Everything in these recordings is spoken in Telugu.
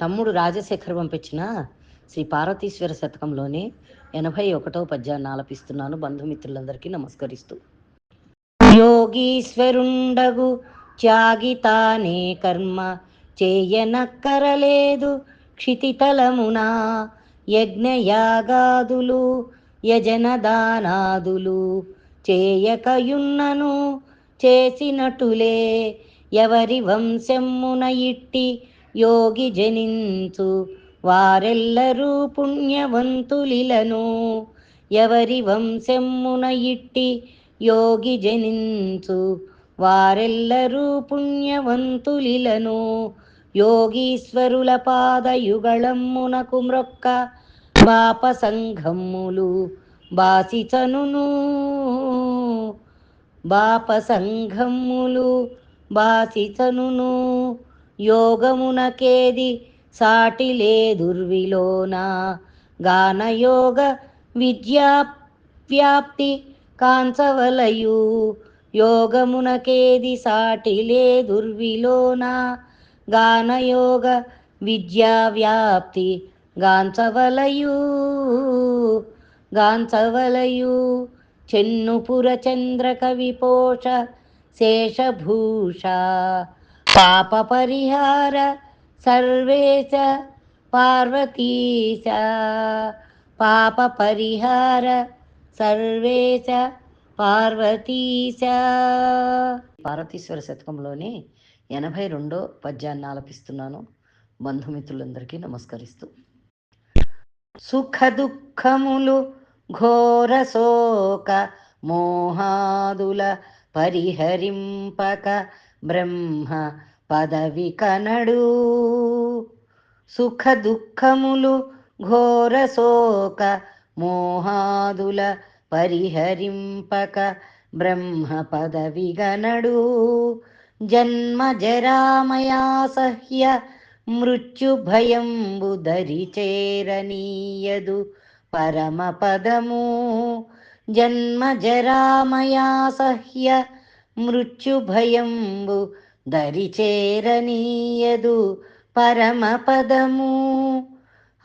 తమ్ముడు రాజశేఖర్ పంపించిన శ్రీ పార్వతీశ్వర శతకంలోని ఎనభై ఒకటో పద్యాన్ని ఆలపిస్తున్నాను. బంధుమిత్రులందరికీ నమస్కరిస్తూ. యోగీశ్వరుండగు త్యాగితానే కర్మ చేయనక్కరలేదు క్షితితలమునా యజ్ఞయాగాదులు యజనదానాదులు చేయకయున్నను చేసినటులే ఎవరి వంశమ్మున ఇట్టి యోగి జనించు. వారెల్లరూ పుణ్యవంతులిలను. ఎవరి వంశమ్మున ఇట్టి యోగి జనించు. వారెల్లరూ పుణ్యవంతులిలను. యోగీశ్వరుల పాదయుగళమ్మునకు మ్రొక్క బాప సంఘమ్ములు బాసిచనును. బాప సంఘమ్ములు బాసిచనును. యోగమునకేది సాటి లేదుర్విలోన. గానయోగ విద్యా వ్యాప్తి కాంచవలయు. యోగమునకేది సాటి లేదుర్విలోన. గానయోగ విద్యా వ్యాప్తి గాంచవలయు. గాంచవలయు చెన్నుపుర చంద్రక విపోష శేషభూష. పాప పరిహార సర్వేశ పార్వతీశ పాప పరిహార సర్వేశ పార్వతీశ పార్వతీశ్వర శతకంలోని ఎనభై రెండో పద్యాన్ని ఆలపిస్తున్నాను. బంధుమిత్రులందరికీ నమస్కరిస్తూ. సుఖ దుఃఖములు ఘోర శోక మోహాదుల పరిహరింపక బ్రహ్మ పదవి కనడు. సుఖ దుఃఖములు ఘోర శోక మోహాదుల పరిహరింపక బ్రహ్మ పదవి గనడు. జన్మ జరామయా సహ్య మృత్యు భయంబు దరి చేరనీయదు పరమ పదము. జన్మ జరామయా సహ్య మృత్యు భయంబు దరిచేరనీయదు పరమపదము.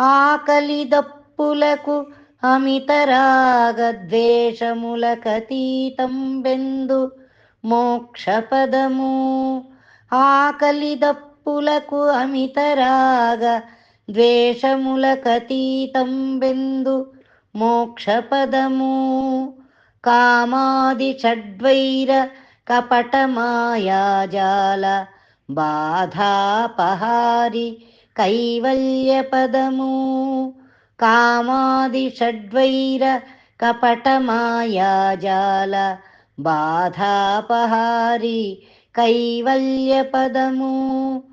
ఆకలి దప్పులకు అమితరాగద్వేషములకతీతం బెందు మోక్షపదము. ఆకలి దప్పులకు అమితరాగ ద్వేషములకతీతం బెందు మోక్షపదము. కామాది షడ్వైర కపటమాయాజాల బాధాపహారి కైవల్యపదము. కామాది షడ్వైర కపటమాయాజాల బాధాపహారి కైవల్యపదము.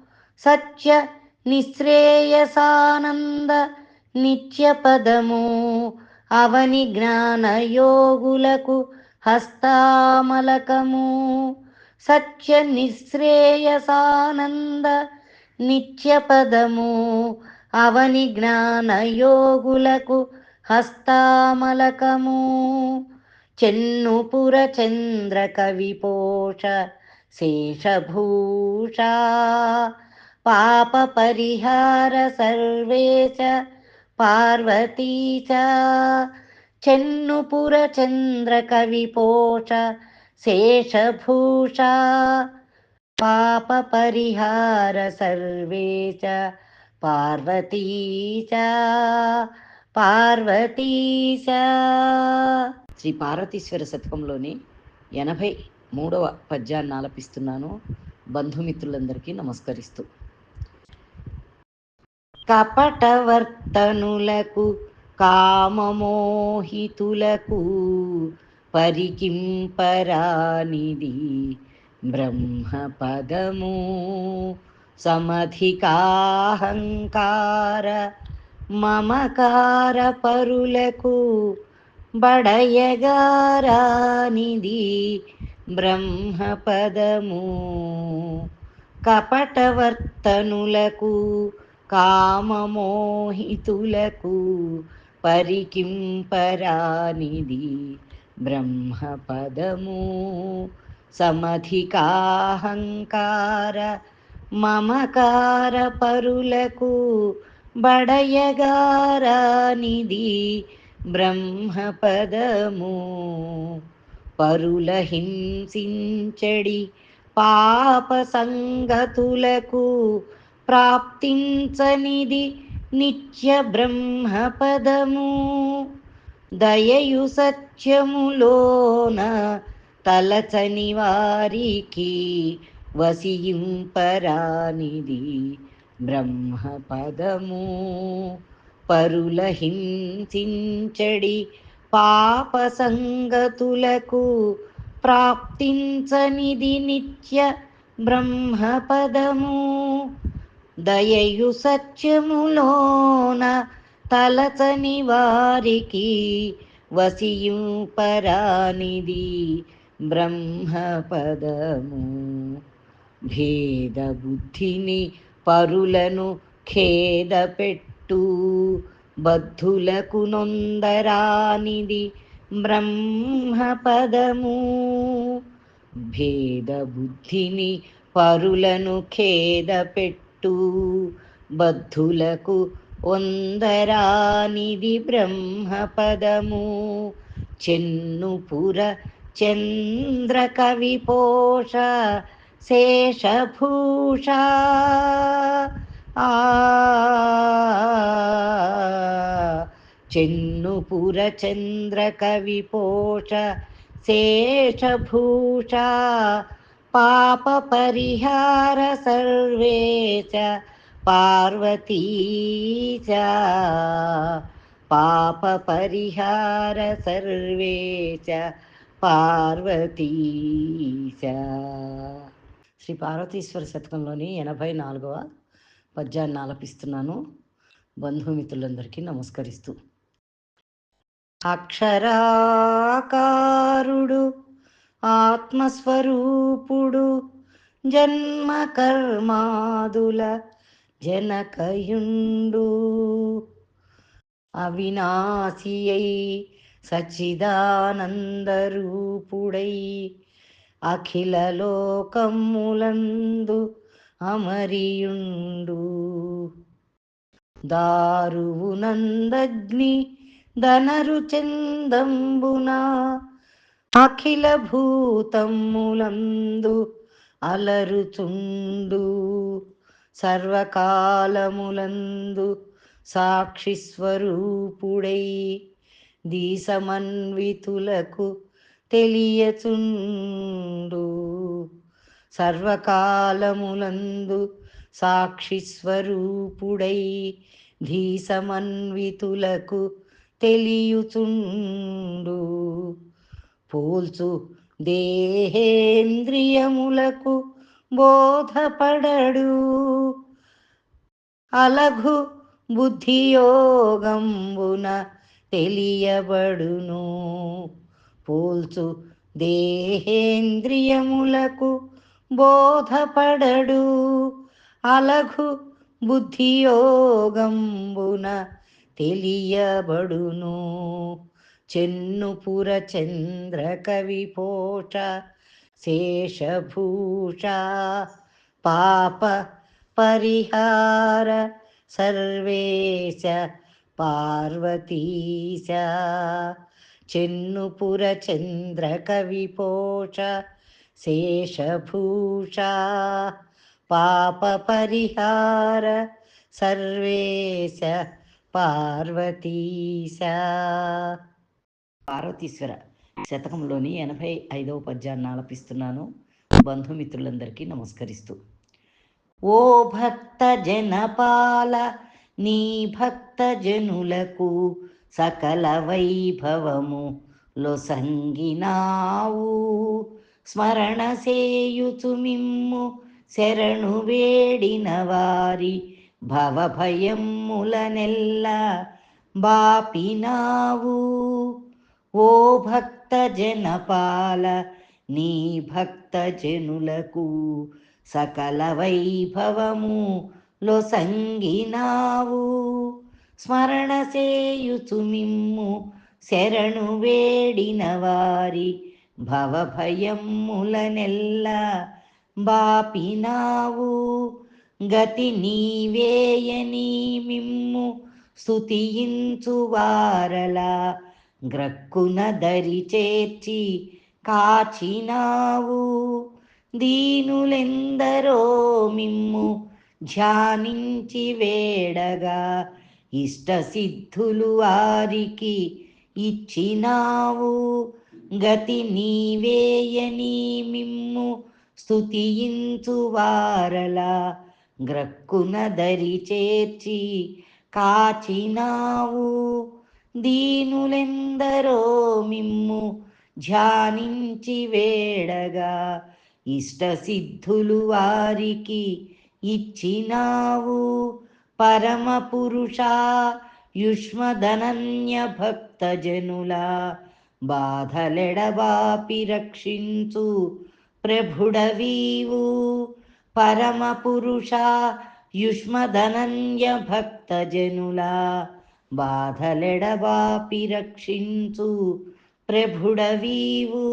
సత్య నిశ్రేయసానంద నిత్యపదము. అవని జ్ఞాన యోగులకు హస్తామలకము సత్య నిశ్రేయసానంద నిత్యపదము అవని జ్ఞానయోగులకు హస్తామలకము. చెన్నుపుర చంద్ర కవిపోష శేషభూష పాప పరిహార సర్వేశ పార్వతీ చ చంద్ర కవిపోష శేషభూష పాప పరిహార సర్వేచ పార్వతీచ పార్వతీచ శ్రీ పార్వతీశ్వర శతకంలోని ఎనభై మూడవ పద్యాన్ని ఆలపిస్తున్నాను. బంధుమిత్రులందరికీ నమస్కరిస్తూ. కపటవర్తనులకు కామమోహితులకు పరికింపరానిది బ్రహ్మపదము. సమధికాహంకార మమకార పరులకు బడయగారానిది బ్రహ్మపదము. కపటవర్తనులకు కామమోహితులకు పరికింపరానిది బ్రహ్మపదము. సమధికాహంకార మమకార పరులకు బడయగారానిది బ్రహ్మపదము. పరుల హింసించడి పాప సంగతులకు ప్రాప్తించనిది నిత్య బ్రహ్మపదము దయయు సత్యములోన తలచని వారికి వసింపరానిది బ్రహ్మపదము. పరుల హింసించడి పాప సంగతులకు ప్రాప్తించనిది నిత్య బ్రహ్మపదము. దయయు సత్యములోన తలచని వారికి వసియుపరానిది బ్రహ్మపదము. భేద బుద్ధిని పరులను ఖేదపెట్టు బద్ధులకు నొందరానిది బ్రహ్మపదము. భేద బుద్ధిని పరులను ఖేదపెట్టు చుట్టూ బద్ధులకు వందరానిది బ్రహ్మపదము. చెన్నుపుర చంద్ర కవిపోష శేషభూష. ఆ చెన్నుపుర చంద్ర శేషభూష. పాప పరిహార సర్వే పార్వతీ చ పాప పరిహార సర్వే పార్వతీ చ శ్రీ పార్వతీశ్వర శతకంలోని ఎనభై నాలుగవ పద్యాన్ని ఆలపిస్తున్నాను. బంధుమిత్రులందరికీ నమస్కరిస్తూ. అక్షరాకారుడు ఆత్మస్వరూపుడు జన్మ కర్మాదుల జనకయుండు. అవినాశి అయి సచిదానందరూపుడై అఖిల లోకములందు అమరియుండు. దారువునందగ్ని ధనరు చందంబునా అఖిల భూతములందు అలరుచుండు సర్వకాలములందు సాక్షి స్వరూపుడై దీసమన్వితులకు తెలియచుండు. సర్వకాలములందు సాక్షి స్వరూపుడై ధీసమన్వితులకు తెలియచుండు. పోల్చు. దేహేంద్రియములకు బోధపడడు. అలఘు బుద్ధియోగంబున తెలియబడును. పోల్చు. దేహేంద్రియములకు బోధపడడు. అలఘు బుద్ధియోగంబున తెలియబడును. చెన్నుపుర చంద్ర కవిపోష శేషభూష పాప పరిహార సర్వేశ పార్వతీశ చెన్నుపుర చంద్ర పార్వతీశ్వర శతకంలోని ఎనభై ఐదవ పద్యాన్ని ఆలపిస్తున్నాను. బంధుమిత్రులందరికీ నమస్కరిస్తూ. ఓ భక్త జనపాల నీ భక్త జనులకు సకల వైభవము లొసంగినావు. స్మరణ సేయుచు మిమ్ము శరణు వేడిన వారి భవభయములనెల్ల బాపినావు. ఓ భక్త జనపాల నీ భక్త జనులకు సకల వైభవము లొసంగినావు. స్మరణ సేయుచు మిమ్ము శరణు వేడిన వారి భవభయములనెల్ల బాపినావు. గతి నీవేయని మిమ్ము స్తుతించువారలా గ్రక్కున దరి చేర్చి కాచినావు. దీనులెందరో మిమ్ము ధ్యానించి వేడగా ఇష్ట సిద్ధులు వారికి ఇచ్చినావు. గతి నీవేయని మిమ్ము స్థుతియించువారలా గ్రక్కున దరి చేర్చి కాచినావు. దీనులెందరో మిమ్ము ధ్యానించి వేడగా ఇష్టసిద్ధులు వారికి ఇచ్చినావు. పరమ పురుష యుష్మధనన్య భక్తజనుల బాధలెడబాపి రక్షించు ప్రభుడవీవు. పరమ పురుష యుష్మధనన్య భక్తజనుల బాధలెడబాపి రక్షించు ప్రభుడవీవు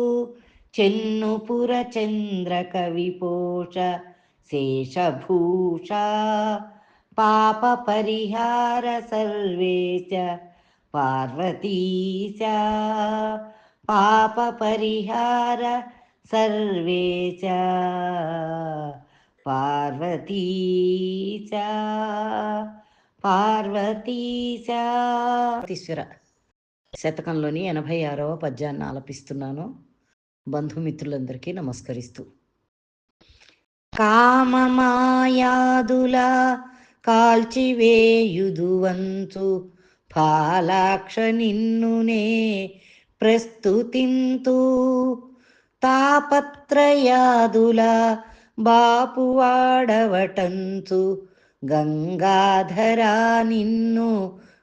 చెన్నుపుర చంద్ర కవిపోష శేషభూష పాప పరిహార సర్వేశ పార్వతీశ పాప పరిహార సర్వేశ పార్వతీశ పార్వతీశ ఈశ్వర శతకంలోని ఎనభై ఆరవ పద్యాన్ని ఆలపిస్తున్నాను. బంధుమిత్రులందరికీ నమస్కరిస్తూ. కామమాయాదుల కాల్చివేయుదువంచు ఫాలాక్ష నిన్నునే ప్రస్తుతింతు. తాపత్రయాదుల బాపువాడవటంచు గంగాధరా నిన్ను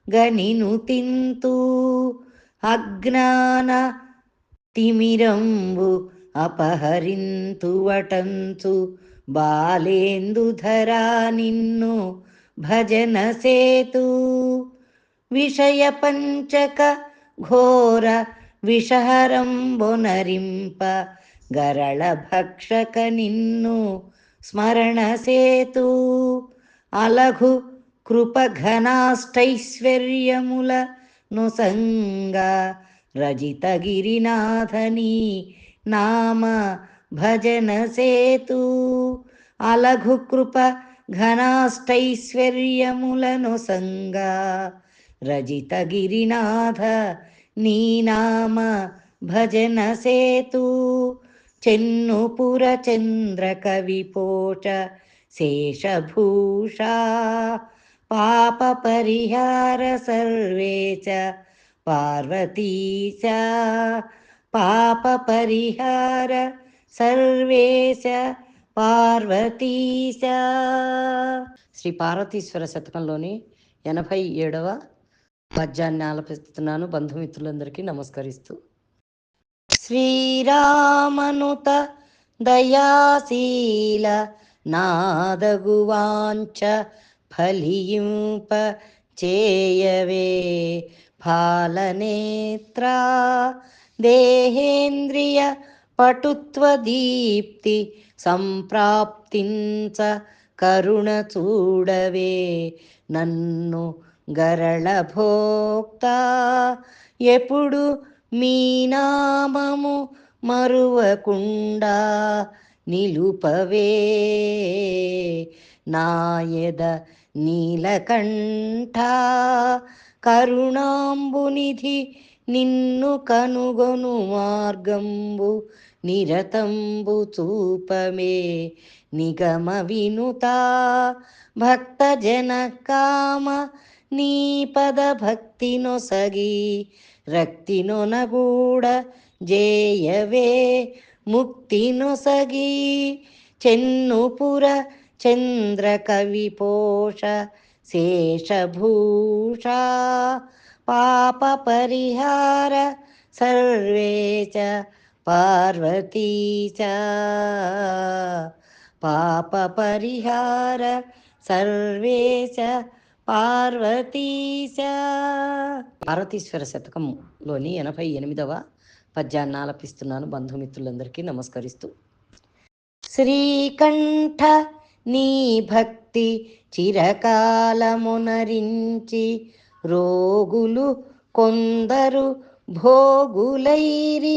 గనిను తింతు అజ్ఞాన తిమిరంబు అపహరింతు వటంచు బాలేందుధరా నిన్ను భజన సేతు విషయ పంచక ఘోర విషహరంబొనరింప గరళ భక్షక నిన్ను స్మరణ సేతు అలఘు కృపఘనాష్టైశ్వర్యముల నుసంగ రజితగిరినాథని నామ భజన సేతు. అలఘు కృప ఘనాష్టైశ్వర్యములను సంగ రజిత గిరినాథ నీ నామ భజన సేతు. చెన్నుపుర చంద్ర కవిపోట శేషభూష పాప పరిహార సర్వేచ పార్వతీశ పాప పరిహార సర్వేశ పార్వతీశ శ్రీ పార్వతీశ్వర శతకంలోని ఎనభై ఏడవ పద్యాన్ని ఆలపిస్తున్నాను బంధుమిత్రులందరికీ నమస్కరిస్తూ. శ్రీరామనుత దయాశీల నాదగువాంచ ఫలింప చేయవే ఫాలనేత్రా దేహేంద్రియ పటుత్వదీప్తి సంప్రాప్తించ కరుణ చూడవే నన్ను గరళభోక్త ఎప్పుడు మీ నామము మరువకుండా నిలుపవే. నాయద నీలకంఠ కరుణాంబునిధి నిన్ను కనుగొను మార్గంబు నిరతంబు చూపమే. నిగమ వినుత భక్త జన కామ నీ పద భక్తి నొసగి రక్తి నొనగూడ జేయవే. ముక్తి నొసగి చెన్నుపుర చంద్ర కవిపోష శేషభూష పాప పరిహార సర్వే చ పార్వతీ చ పాప పరిహార సర్వే చ పార్వతీ చ. పార్వతీశ్వర శతకంలోని ఎనభై ఎనిమిదవ పద్యాన్ని ఆలపిస్తున్నాను బంధుమిత్రులందరికీ నమస్కరిస్తూ. శ్రీకంఠ నీ భక్తి చిరకాలమునరించి రోగులు కొందరు భోగులైరి.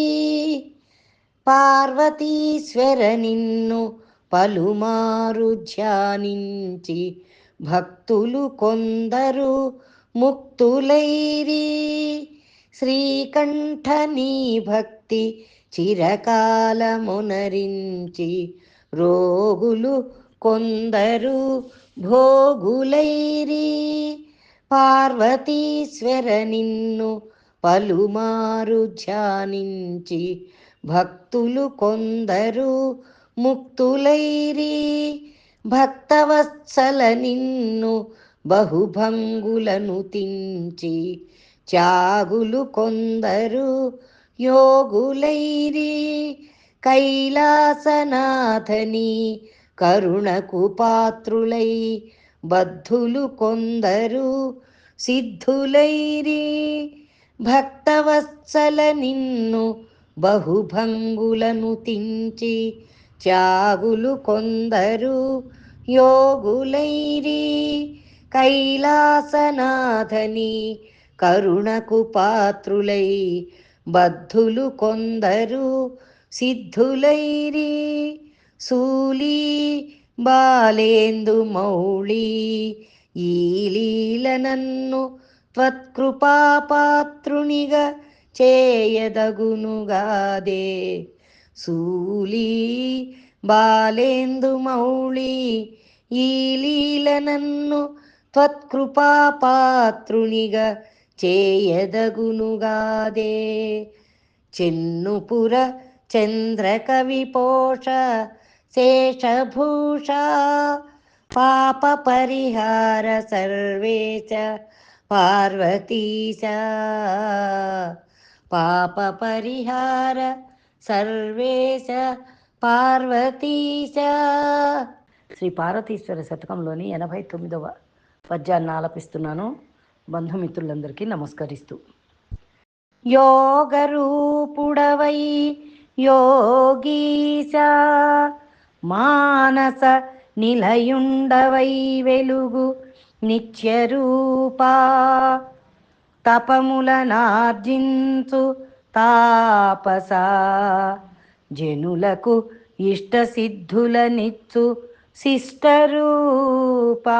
పార్వతీశ్వర నిన్ను పలుమారు ధ్యానించి భక్తులు కొందరు ముక్తులైరి. శ్రీకంఠ నీ భక్తి చిరకాలమునరించి రోగులు కొందరు భోగులైరి. పార్వతీశ్వర నిన్ను పలుమారు ధ్యానించి భక్తులు కొందరు ముక్తులైరి. భక్తవత్సల నిన్ను బహుభంగులను తించి త్యాగులు కొందరు యోగులైరి కైలాసనాథని కరుణకు పాత్రులై బద్ధులు కొందరు సిద్ధులైరి. భక్తవత్సల నిన్ను బహుభంగులను తించి త్యాగులు కొందరు యోగులైరి కైలాసనాథని కరుణకు పాత్రులై బద్ధులు కొందరు సిద్ధులైరి సూలి బాలేందు మౌళి ఈ లీల నన్ను త్వత్కృపాపాత్రునిగా చేయదగునుగాదే. సూలి బాలేందు మౌళి ఈ లీల నన్ను త్వత్కృపాపాత్రునిగా చేయదగునుగాదే. చెన్నుపుర చంద్రకవిపోష శేషభూష పాప పరిహార సర్వేచ పార్వతీశ. పాప పరిహార సర్వేశ పార్వతీశ. శ్రీ పార్వతీశ్వర శతకంలోని ఎనభై తొమ్మిదవ పద్యాన్ని ఆలపిస్తున్నాను. బంధుమిత్రులందరికీ నమస్కరిస్తూ. యోగరూపుడవై యోగీశ మానస నిలయుండవై వెలుగు నిత్యరూపా తపములనార్జించు తాపస జనులకు ఇష్ట సిద్ధులనిచ్చు శిష్టరూపా.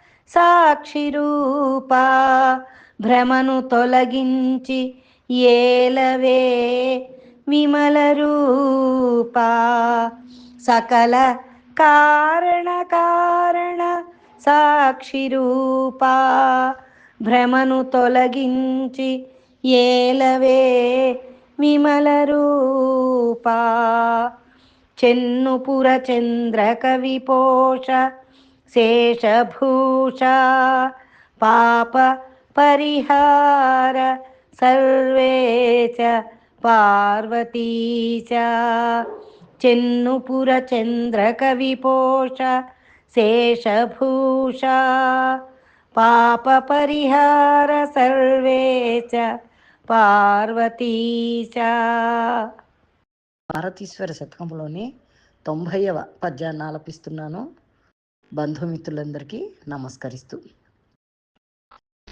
సాక్షిరూపా భ్రమను తొలగించి ఏలవే విమల రూపా. సకల కారణ కారణ సాక్షిరూపా భ్రమను తొలగించి ఏలవే విమల రూపా. చెన్నుపుర చంద్ర కవిపోష శేషభూషా పాప పరిహార సర్వే చ పార్వతీశ చెన్నుపుర చంద్రకవిపోష శేషభూషా శేషభూష పాప పరిహార సర్వే చ పార్వతీశ భారతీశ్వర శతకంలోని తొంభైవ పద్యాన్ని ఆలపిస్తున్నాను. బంధుమిత్రులందరికీ నమస్కరిస్తూ.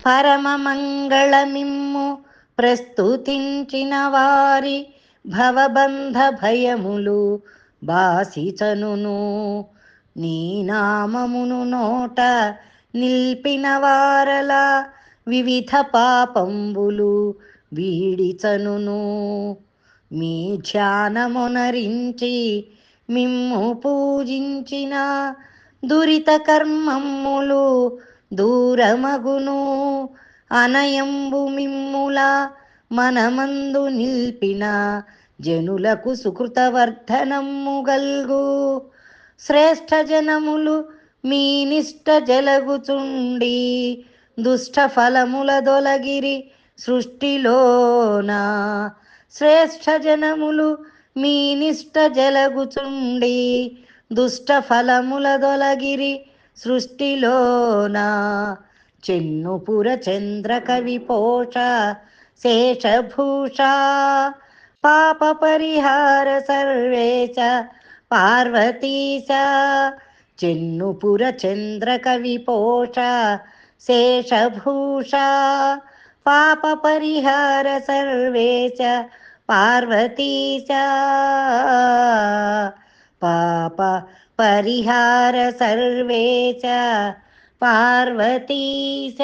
పరమ మంగళమిమ్ము ప్రస్తుతించిన వారి భవబంధ భయములు బాసిచనును. నీ నామమును నోట నిల్పిన వారల వివిధ పాపంబులు వీడిచనును. మీ ధ్యానమునరించి మిమ్ము పూజించిన దురిత కర్మమ్ములు దూరమగును. అనయంబు మిమ్ముల మనమందు నిల్పిన జనులకు సుకృతవర్ధనమ్ము గల్గు. శ్రేష్ఠ జనములు మీ నిష్ట జలగుచుండి దుష్ట ఫలముల దొలగిరి సృష్టిలోన. శ్రేష్ఠ జనములు మీ నిష్ట జలగుచుండి దుష్ట ఫలముల దొలగిరి సృష్టిలోన. చెన్నుపుర చంద్ర కవి పోష శేషభూష పాప పరిహార సర్వేశ పార్వతీశ. చెన్నుపుర చంద్ర కవి పోష శేషభూష పాప పరిహార సర్వేశ పార్వతీశ. పాప పరిహార సర్వే చ పార్వతీశ